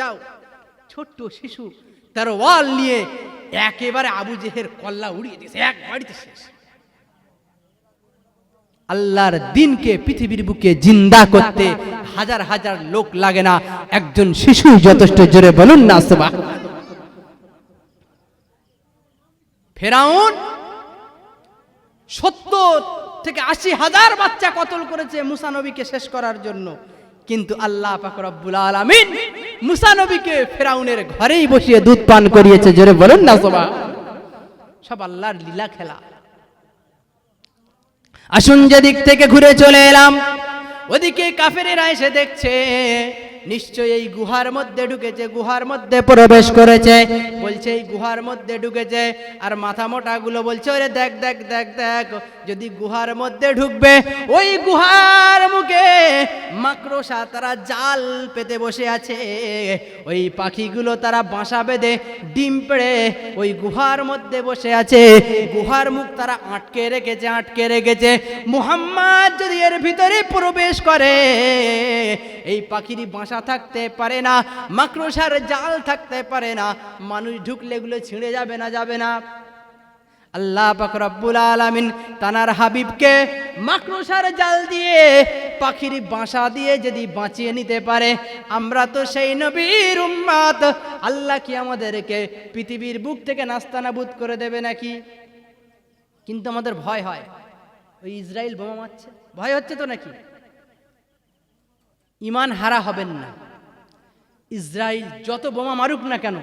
যাও। ছোট্ট শিশু, তার ওয়াল নিয়ে একেবারে আবু জেহের কল্লা উড়িয়ে দিয়েছে, এক বাড়িতে শেষ। আল্লাহর দিনকে পৃথিবীর বুকে জিন্দা করতে হাজার হাজার লোক লাগে না। একজন শিশু যথেষ্ট, জোরে বলুন না সুবাহ ফেরাউন সত্তর থেকে আশি হাজার বাচ্চা কতল করেছে মুসা নবীকে শেষ করার জন্য। কিন্তু আল্লাহ পাক রব্বুল আলামিন মুসা নবীকে ফেরাউনের ঘরেই বসিয়ে দুধ পান করিয়েছে। জোরে বলেন না সবা সব আল্লাহর লীলা খেলা। আসুন যেদিক থেকে ঘুরে চলে এলাম, ওদিকে কাফেরেরা এসে দেখছে নিশ্চয়ই এই গুহার মধ্যে ঢুকেছে, গুহার মধ্যে প্রবেশ করেছে। বলছে, এই গুহার মধ্যে ঢুকেছে। আর মাথা মোটাগুলো বলছে, ওরে দেখ দেখ দেখ দেখ, যদি গুহার মধ্যে ঢুকবে, ওই গুহার মুখে মাকড়সা তারা জাল পেতে বসে আছে। ওই পাখিগুলো তারা বাসা বেঁধে ডিম পেড়ে ওই গুহার মধ্যে বসে আছে। গুহার মুখ তারা আটকে রেখেছে আটকে রেখেছে। মুহাম্মদ যদি এর ভিতরে প্রবেশ করে এই পাখিরই বাসা থাকতে পারে না, মাকড়সার জাল থাকতে পারে না, মানুষ ঢুকলে এগুলো ছিঁড়ে যাবে না যাবে না। আল্লাহ পাক রব্বুল আলামিন তানার হাবিবকে মাকড়সার জাল দিয়ে পাখির বাসা দিয়ে যদি বাঁচিয়ে নিতে পারে, আমরা তো সেই নবীর উম্মাত। আল্লাহ কি আমাদেরকে পৃথিবীর বুক থেকে নাস্তানাবুদ করে দেবে নাকি? কিন্তু আমাদের ভয় হয়। ওই ইসরায়েল বোমা মারছে। ভয় হচ্ছে তো নাকি? ইমান হারা হবেন না। ইসরায়েল যত বোমা মারুক না কেন